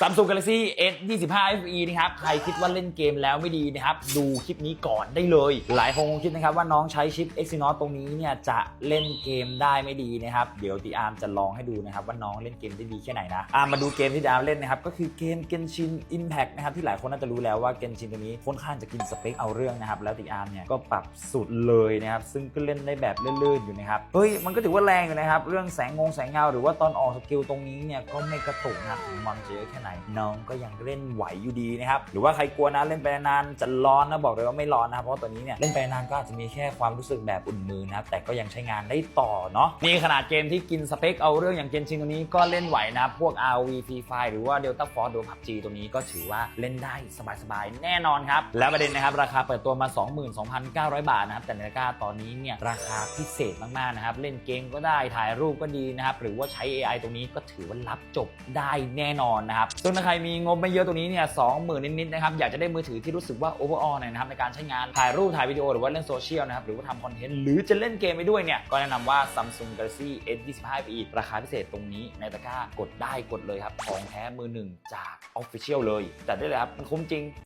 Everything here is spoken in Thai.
Samsung Galaxy S 25 FE นะครับ ใครคิดว่าเล่นเกมแล้วไม่ดีนะครับ ดูคลิปนี้ก่อนได้เลย หลายคนคงคิดนะครับว่าน้องใช้ชิป Exynos ตรงนี้เนี่ยจะเล่นเกมได้ไม่ดีนะครับ เดี๋ยวตีอาร์มจะลองให้ดูนะครับว่าน้องเล่นเกมได้ดีแค่ไหนนะอามาดูเกมที่ตีอาร์มเล่นนะครับ ก็คือเกม Genshin Impact นะครับ ที่หลายคนน่าจะรู้แล้วว่า Genshin ตัวนี้ค่อนข้างจะกินสเปคเอาเรื่องนะครับ แล้วตีอาร์มเนี่ยก็ปรับสุดเลยนะครับ ซึ่งก็เล่นได้แบบลื่นๆอยู่นะครับ เฮ้ย มันก็ถือว่าแรงอยู่นะครับ เรื่องแสงงงแสงเงาหรือว่าตอนออกสกิลตรงนี้เนี่ยก็ไม่กระตุกนะครันจะเยอะแค่ไหนน้องก็ยังเล่นไหวอยู่ดีนะครับหรือว่าใครกลัวนะเล่นไปนานจะร้อนนะบอกเลยว่าไม่ร้อนนะครับเพราะตัวนี้เนี่ยเล่นไปนานก็อาจจะมีแค่ความรู้สึกแบบอุ่นมือนะครับแต่ก็ยังใช้งานได้ต่อเนาะนี่ขนาดเกมที่กินสเปคเอาเรื่องอย่างเกมชิงตัวนี้ก็เล่นไหวนะพวก RV Free Fire หรือว่า Delta Force หรือ PUBG ตัวนี้ก็ถือว่าเล่นได้สบายๆแน่นอนครับแล้วประเด็นนะครับราคาเปิดตัวมา 22,900 บาทนะครับแต่ในตะกร้าตอนนี้เนี่ยราคาพิเศษมากๆนะครับเล่นเกมก็ได้ถ่ายรูปก็ดีนะครับหรือว่าใช้ AI ตรงนี้ก็ถือว่ารับจบได้แน่นอนนะครับซึ่งถ้าใครมีงบไม่เยอะตัวนี้เนี่ยสองหมื่นนิดๆนะครับอยากจะได้มือถือที่รู้สึกว่าโอเวอร์ออลเนี่ยนะครับในการใช้งานถ่ายรูปถ่ายวิดีโอหรือว่าเล่นโซเชียลนะครับหรือว่าทำคอนเทนต์หรือจะเล่นเกมไปด้วยเนี่ยก็แนะนำว่า Samsung Galaxy S25 FE ราคาพิเศษตรงนี้ในตะกร้ากดได้กดเลยครับของแท้มือหนึ่งจาก Official เลยจัดได้เลยครับมันคุ้มจริง